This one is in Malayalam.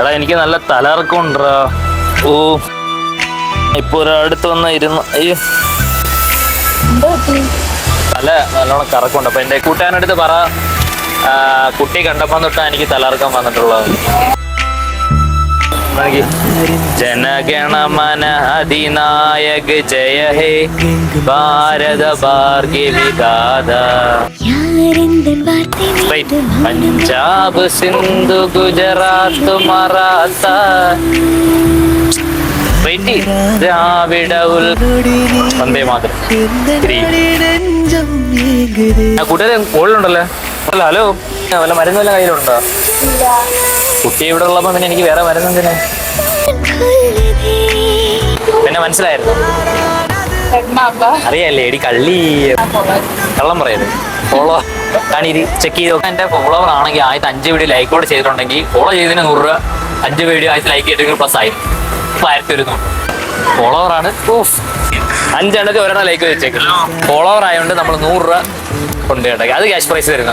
എടാ എനിക്ക് നല്ല തലകറക്കം ഉണ്ടോ ഓ ഇപ്പൊ ഒരാടുത്ത് വന്ന ഇരുന്ന് അയ്യോ തല നല്ലോണം കറക്കുണ്ട്. അപ്പൊ എന്റെ കൂട്ടുകാരനടുത്ത് പറ. കുട്ടി കണ്ടപ്പം തൊട്ടാ എനിക്ക് തലകറക്കം വന്നിട്ടുള്ളത്. ജനഗണമന അധിനായക ജയ ഹേ ഭാരത ഭാഗ്യ വിധാത പഞ്ചാബ് സിന്ധു ഗുജറാത്ത് മറാത്ത. വന്ദേ ഹലോ. വല്ല മരുന്ന് വല്ല കയ്യിലുണ്ടോ? കുട്ടി ഇവിടെ ഉള്ളപ്പോ പിന്നെ എനിക്ക് വേറെ മരുന്ന് പിന്നെ മനസ്സിലായിരുന്നു അറിയാം ലേഡി കള്ളി. കള്ളം പറയരുത്. ഫോളോ കാരണം ഇത് ചെക്ക് ചെയ്ത് എന്റെ ഫോളോവർ ആണെങ്കിൽ ആദ്യത്തെ അഞ്ച് വീഡിയോ ലൈക്ക് കൂടെ ചെയ്തിട്ടുണ്ടെങ്കിൽ ഫോളോ ചെയ്തതിന് നൂറ് രൂപ അഞ്ച് വീഡിയോ ആദ്യത്തെ ലൈക്ക് ചെയ്തിട്ട് പ്ലസ് ആയി ആയിരത്തി ഒരു ഫോളോവർ ആണ്. അഞ്ചെണ്ണത്തിൽ ഒരെണ്ണം ലൈക്ക് വെച്ചേക്കും. ഫോളോവർ ആയതുകൊണ്ട് നമ്മൾ നൂറ് രൂപ കൊണ്ട് അത് ക്യാഷ് പ്രൈസ് വരുന്ന